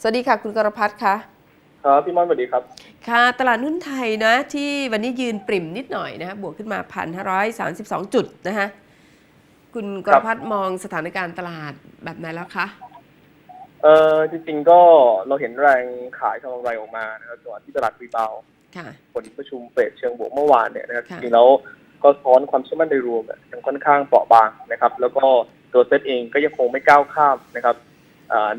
สวัสดีค่ะ คุณกรพัฒน์ค่ะครับพี่ม่อนสวัสดีครับ ค่ะตลาดหุ้นไทยนะที่วันนี้ยืนปริ่มนิดหน่อยนะคะบวกขึ้นมา 1,532 จุดนะคะคุณกรพัฒน์มองสถานการณ์ตลาดแบบไหนแล้วคะเอ่อจริงๆก็เราเห็นแรงขายทางกำไรออกมานะครับจังหวะที่ตลาดรีบาวด์ค่ะผลประชุมเฟดเชิงบวกเมื่อวานเนี่ยนะครับจค่ะริงๆแล้วก็ซ้อนความเชื่อมั่นโดยรวมเนี่ยยังค่อนข้างเปราะบางนะครับ แล้วก็ตัวเซตเองก็ยังคงไม่ก้าวข้ามนะครับอ่า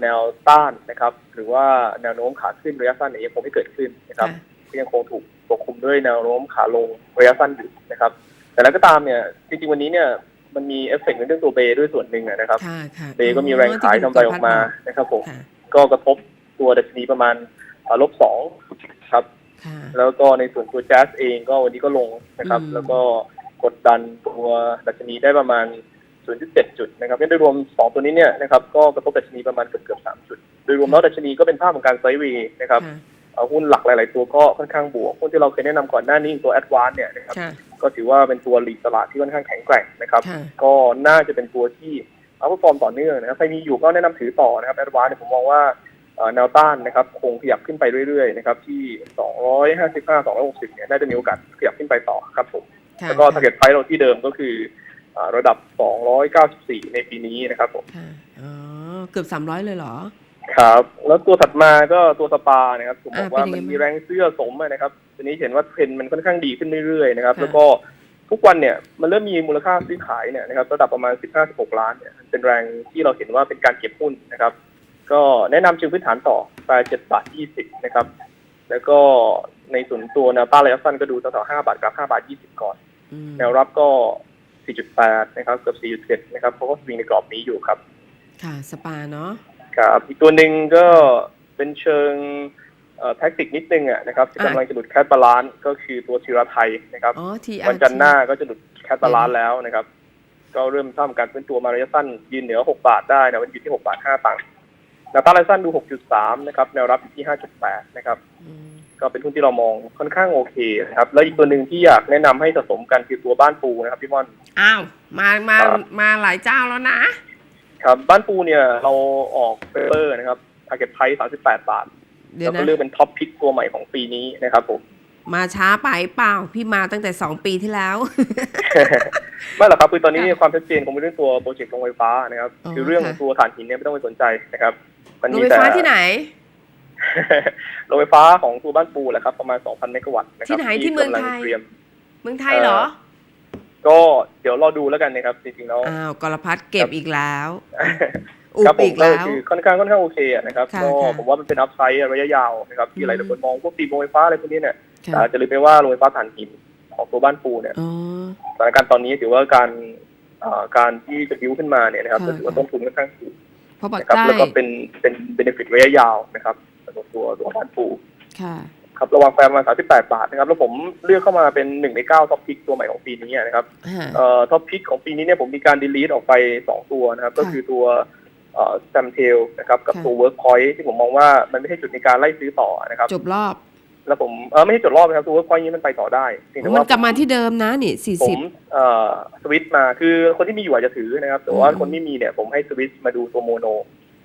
แนวต้านนะครับ หรือว่าแนวโน้มขาขึ้นระยะสั้นเนี่ยยังคงไม่เกิดขึ้นนะครับค่ะก็ยังคงถูกปกคลุมด้วยแนวโน้มขาลงระยะสั้นอยู่นะครับ แต่แล้วก็ตามเนี่ยจริงๆวันนี้เนี่ยมันมีเอฟเฟกต์ในเรื่องตัวเบย์ด้วยส่วนหนึ่งอะนะครับค่ะค่ะเบย์ก็มีแรงขายทำไรออกมานะครับผมค่ะก็กระทบตัวดัชนีประมาณลบสองครับค่ะแล้วก็ในส่วนตัวแจ๊สเองก็วันนี้ก็ลงนะครับอืมแล้วก็กดดันตัวดัชนีได้ประมาณ 0.7 จุดนะครับงั้นโดยรวม 2 ตัวนี้เนี่ยนะครับก็กระทบดัชนีประมาณเกือบเกือบ3จุด โดยรวมแล้วดัชนีก็เป็นภาพของการไซด์เวย์นะครับค่ะเอาหุ้นหลักหลาย ๆ ตัวก็ค่อนข้างบวกหุ้นที่เราเคยแนะนำก่อนหน้านี้อย่างตัวแอดวานเนี่ยนะครับค่ะก็ถือว่าเป็นตัวหลีดตลาดที่ค่อนข้างแข็งแกร่งนะครับค่ะก็น่าจะเป็นตัวที่เอาฟอร์มต่อเนื่องนะครับใครมีอยู่ก็แนะนำถือต่อนะครับแอดวานเนี่ยผมมองว่าเอ่อแนวต้านนะครับคงขยับขึ้นไปเรื่อย ๆ นะครับที่ 255 260 เนี่ยน่าจะมีโอกาสขยับขึ้นไปต่อครับผมค่ะแล้วก็ target price เราที่เดิมก็คือเอ่อ ระดับ 294 ในปีนี้นะครับผมค่ะอ๋อเกือบ 300 เลยเหรอ ครับ แล้วตัวถัดมาก็ตัวสปานะครับผมบอกว่าอ่าเป็นยังไงมันมีบ้างแรงเสื้อสมอะนะครับทีนี้เห็นว่าเทรนด์มันค่อนข้างดีขึ้นเรื่อยๆนะครับค่ะแล้วก็ทุกวันเนี่ยมันเริ่มมีมูลค่าซื้อขายเนี่ยนะครับระดับประมาณ 15-16 ล้านเนี่ยเป็นแรงที่เราเห็นว่าเป็นการเก็บหุ้นนะครับ ก็แนะนำเชิงพื้นฐานต่อไป7บาท20 นะครับ แล้วก็ในส่วนตัวแนวต้านระยะสั้นก็ดูแถวๆ5บาทกับ5บาท 20 ก่อนอืมแนวรับก็ 4.8 นะครับเกือบ4.7 นะครับเพราะว่าสวิงในกรอบนี้อยู่ครับ ค่ะสปาเนาะครับอีกตัวหนึ่งก็เป็นเชิงแท็กติกนิดนึงอะนะครับที่อะกำลังจะหลุดแคทบาลานซ์ก็คือตัวธีราไทยนะครับอ๋อทีวันจันทร์หน้าก็จะหลุดแคทบาลานซ์แล้วนะครับ ก็เริ่มสร้างการเป็นตัวมาระยะสั้นยืนเหนือ 6 บาทได้นะวันอยู่ที่ 6 บาท 5 ตังค์แนวต้านระยะสั้นดู 6.3 นะครับแนวรับอยู่ที่ 5.8 นะครับอืม ก็เป็นหุ้นที่เรามองค่อนข้างโอเคนะครับ แล้วอีกตัวหนึ่งที่อยากแนะนำให้สะสมกันคือตัวบ้านปูนะครับพี่ม่อนอ้าวมามาครับมาหลายเจ้าแล้วนะครับบ้านปูเนี่ยเราออกเปเปอร์นะครับ target price 38บาทเดี๋ยแล้ววก็นะเลือกเป็นท็อปพิกตัวใหม่ของปีนี้นะครับผมมาช้าไปเปล่าพี่มาตั้งแต่2ปีที่แล้วไม่หรอกครับคือตอนนี้ค่ะความชัดเจนคงเป็นเรื่องตัวโปรเจกต์โรงไฟฟ้านะครับอ๋อคือเรื่องค่ะตัวถ่านหินเนี่ยไม่ต้องไปสนใจนะครับมันโรงมีไฟแต่ฟ้าที่ไหน โรงไฟฟ้าของตัวบ้านปูแหละครับ ประมาณ2,000เมกะวัตต์นะครัที่ไหนที่เมืองไทยกำลัเตรียมเมืองไทยเหรอ ก็เดี๋ยวรอดูแล้วกันนะครับจริงๆแล้วอ้าวกรพัฒน์เก็บอีกแล้วอุครับบผมอีกก็แล้วคือค่อนข้างค่อนข้างโอเคอะนะครับค่ะก็ค่ะผมว่ามันเป็นอัพไซด์ระยะยาวนะครับที่หลายๆคนมองพวกตีโรงไฟฟ้าอะไรพวกนี้เนี่ยแต่ค่ะอาจจะลืมไปว่าโรงไฟฟ้าถ่านหินของตัวบ้านปูเนี่ยอ๋อสถานการณ์ตอนนี้ถือว่าการเอ่อการที่จะบิ้วขึ้นมาเนี่ยนะครับค่ะก็ถือว่าต้นทุนค่อนข้างสูงเพราะปักนะครับใต้แล้วก็เป็นเป็นเบนฟิตระยะยาวนะครับ สำหรับตัวตัวบ้านปูค่ะครับระวังแฟร์มา38บาทนะครับ แล้วผมเลือกเข้ามาเป็นหนึ่งในเก้าท็อปพิกตัวใหม่ของปีนี้นะครับฮะเอ่อท็อปพิกของปีนี้เนี่ยผมมีการดีลีทออกไป2ตัวนะครับ ก็คือตัวเอ่อแซมเทลนะครับ กับค่ะตัวเวิร์กพอยท์ที่ผมมองว่ามันไม่ใช่จุดในการไล่ซื้อต่อนะครับจบรอบแล้วผมเออไม่ใช่จุดรอบนะครับตัวเวิร์กพอยต์นี้มันไปต่อได้เพียงแต่มันว่ากลับมาที่เดิมนะนี่สี่ผสิบมเอ่อสวิตช์มาคือคนที่มีอยู่อาจจะถือนะครับ แต่ว่าอืมคนไม่มีเนี่ยผมให้สวิตช์มาดูตัวโมโน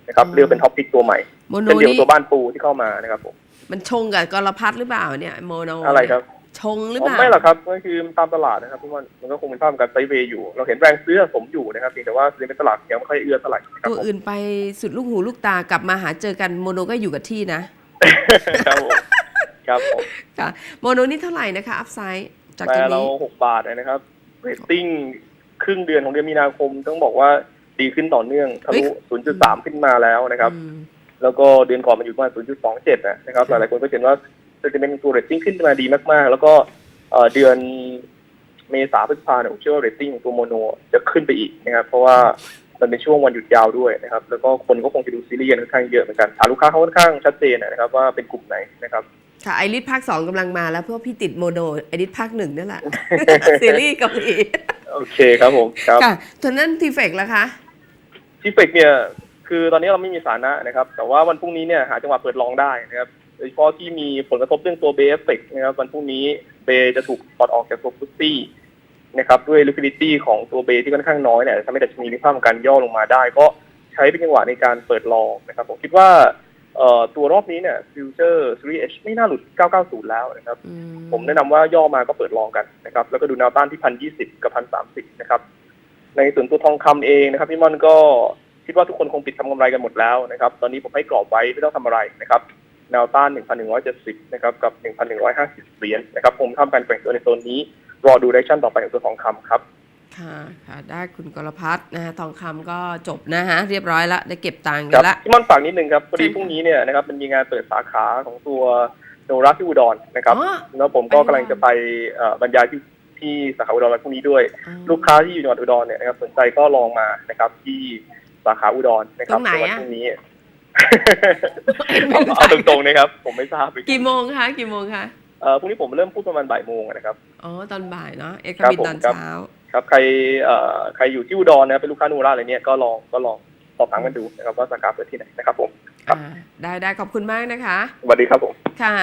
นะครับอ๋อเลือกเป็นท็อปพิกตัวใหม่โมโนเป็นเดียวกับนี่ตัวบ้านปูที่เข้ามานะครับผมมันชงกับกรพัฒน์หรือเปล่าเนี่ยโมโนอะไรครับชงหรืออ๋เปอล่าไม่หรอกครับก็คือตามตลาดนะครับพี่มันมันก็คงเป็นภาพของการไซด์เวย์อยู่ เราเห็นแรงซื้อสะสมอยู่นะครับเพียงแต่ว่าในตลาดยังไม่ค่อยเอื้อเท่าไหร่นะครับตัวผมอื่นไปสุดลูกหูลูกตากลับมาหาเจอกันโมโนก็อยู่กับที่นะครับผมครับผมค่ะโมโนนี่เท่าไหร่นะคะอัพไซด์จากแต่ตรงเรานี้หกบาทนะครับเรตติ้งครึ่งเดือนของเดือนมีนาคมต้องบอกว่า ดีขึ้นต่อเนื่องทะลุ0.3 ขึ้นมาแล้วนะครับอืมแล้วก็เดือนก่อนมันอยู่ประมาณ0.27นะครับหค่ะลายๆคนก็เห็นว่าจะเป็นตัวเรตติ้งขึ้นมาดีมากๆ แล้วก็เอ่อเดือนเมษาพฤษภาเนี่ยผมเชื่อว่าเรตติ้งของตัวโมโนจะขึ้นไปอีกนะครับ เพราะว่ามันเป็นช่วงวันหยุดยาวด้วยนะครับ แล้วก็คนก็คงจะดูซีรีส์กันค่อนข้างเยอะเหมือนกันฐานลูกค้าเขาค่อนข้างชัดเจนนะครับว่าเป็นกลุ่มไหนนะครับค่ะไอริสภาคสองกำลังมาแล้วเพราะพี่ติดโมโนไอริสภาคหนึ่งนั่นแหละซีรีส์เกาหลีโอเคครับผมครับค่ะส่วนนั้นทีเฟกแล้วคะ ที่เฟกเนี่ยคือตอนนี้เราไม่มีสาระนะครับ แต่ว่าวันพรุ่งนี้เนี่ยหาจังหวะเปิดลองได้นะครับโดยเฉพาะที่มีผลกระทบเรื่องตัวเบฟเฟกนะครับวันพรุ่งนี้เบจะถูกปลดออกจากตัวฟุตซี่นะครับด้วย liquidity ของตัวเบที่ค่อนข้างน้อยเนี่ยทำให้ดัชนีมีภาพของการย่อลงมาได้ ก็ใช้เป็นจังหวะในการเปิดลองนะครับผมคิดว่าเอ่อตัวรอบนี้เนี่ยฟิวเจอร์ซีรีส์ H ไม่น่าหลุด 990 แล้วนะครับอืผมแนะนำว่าย่อมาก็เปิดลองกันนะครับ แล้วก็ดูแนวต้านที่พันยี่สิบกับพันสามสิบนะครับ ในส่วนตัวทองคำเองนะครับพี่ม่อนก็คิดว่าทุกคนคงปิดทำกำไรกันหมดแล้วนะครับ ตอนนี้ผมให้กรอบไว้ไม่ต้องทำอะไรนะครับ แนวต้าน 1,170 นะครับ กับ 1,150 เหรียญนะครับผมทำการแกว่งตัวในโซนนี้ รอดูเรชั่นต่อไปของตัวทองคำครับค่ะค่ะได้คุณกรพัฒน์นะฮะทองคำก็จบนะฮะเรียบร้อยละได้เก็บตังค์คกัรันละพี่ม่อนฝากนิดนึงครับพอดีค่ะพรุ่งนี้เนี่ยนะครับมันมีงานเปิดสาขาของตัวโนราที่อุดรนะครับอ๋อแล้วผมก็ไปอุดรกำลังจะไปเอ่อบรรยายที่ ที่สาขาอุดรวันพรุ่งนี้ด้วยอ๋อลูกค้าที่อยู่จังหวัดอุดรเนี่ยนะครับสนใจก็ลองมานะครับที่สาขาอุดรนะครับตรงไหนอะวัพรุ่งนี้เอาเอาตรงๆนะครับ ผมไม่ทราบกี่โมงคะกี่โมงคะเอ่อพรุ่งนี้ผมเริ่มพูดประมาณบ่ายโมงนะครับอ๋อตอนบ่ายเนาะเอ็กซ์ครับบินผมตอนครับเช้าครับใครเอ่อใครอยู่ที่อุดรนะเป็นลูกค้านูราอะไรเนี่ยก็ลองก็ลองสอบถามกันดูนะครับว่าสาขาเปิดที่ไหนนะครับผมครับอ่าได้ได้ขอบคุณมากนะคะสวัสดีครับผมค่ะ